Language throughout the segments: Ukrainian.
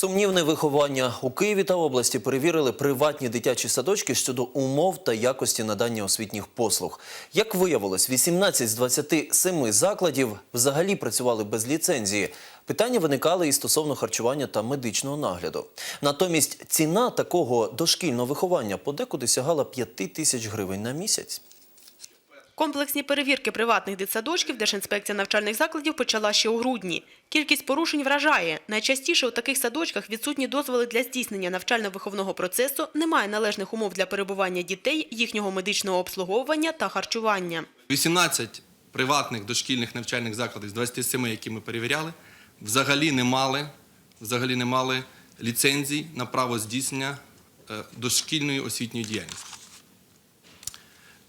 Сумнівне виховання у Києві та області перевірили приватні дитячі садочки щодо умов та якості надання освітніх послуг. Як виявилось, 18 з 27 закладів взагалі працювали без ліцензії. Питання виникали і стосовно харчування та медичного нагляду. Натомість ціна такого дошкільного виховання подекуди сягала 5 тисяч гривень на місяць. Комплексні перевірки приватних дитсадочків Держінспекція навчальних закладів почала ще у грудні. Кількість порушень вражає. Найчастіше у таких садочках відсутні дозволи для здійснення навчально-виховного процесу, немає належних умов для перебування дітей, їхнього медичного обслуговування та харчування. 18 приватних дошкільних навчальних закладів з 27, які ми перевіряли, взагалі не мали, взагалі не мали ліцензій на право здійснення е, дошкільної освітньої діяльності.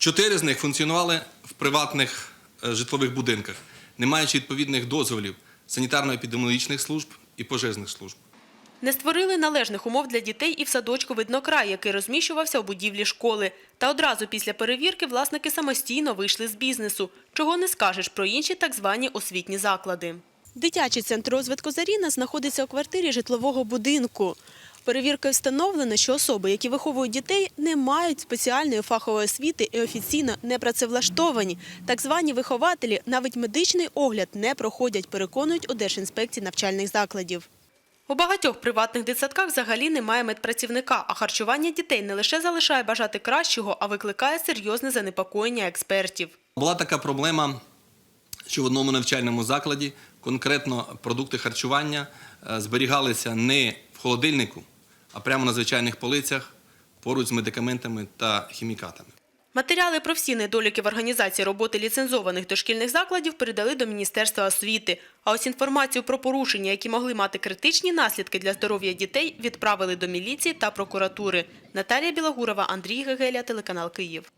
Чотири з них функціонували в приватних е, житлових будинках, не маючи відповідних дозволів санітарно-епідеміологічних служб і пожежних служб. Не створили належних умов для дітей і в садочку «Виднокрай», який розміщувався у будівлі школи. Та одразу після перевірки власники самостійно вийшли з бізнесу. Чого не скажеш про інші так звані освітні заклади. Дитячий центр розвитку «Заріна» знаходиться у квартирі житлового будинку. Перевіркою встановлено, що особи, які виховують дітей, не мають спеціальної фахової освіти і офіційно не працевлаштовані. Так звані вихователі навіть медичний огляд не проходять, переконують у Держінспекції навчальних закладів. У багатьох приватних дитсадках взагалі немає медпрацівника, а харчування дітей не лише залишає бажати кращого, а викликає серйозне занепокоєння експертів. Була така проблема, що в одному навчальному закладі конкретно продукти харчування е, зберігалися не в холодильнику, а прямо на звичайних полицях поруч з медикаментами та хімікатами. Матеріали про всі недоліки в організації роботи ліцензованих дошкільних закладів передали до Міністерства освіти. А ось інформацію про порушення, які могли мати критичні наслідки для здоров'я дітей, відправили до міліції та прокуратури. Наталія Білагурова, Андрій Гегеля, телеканал Київ.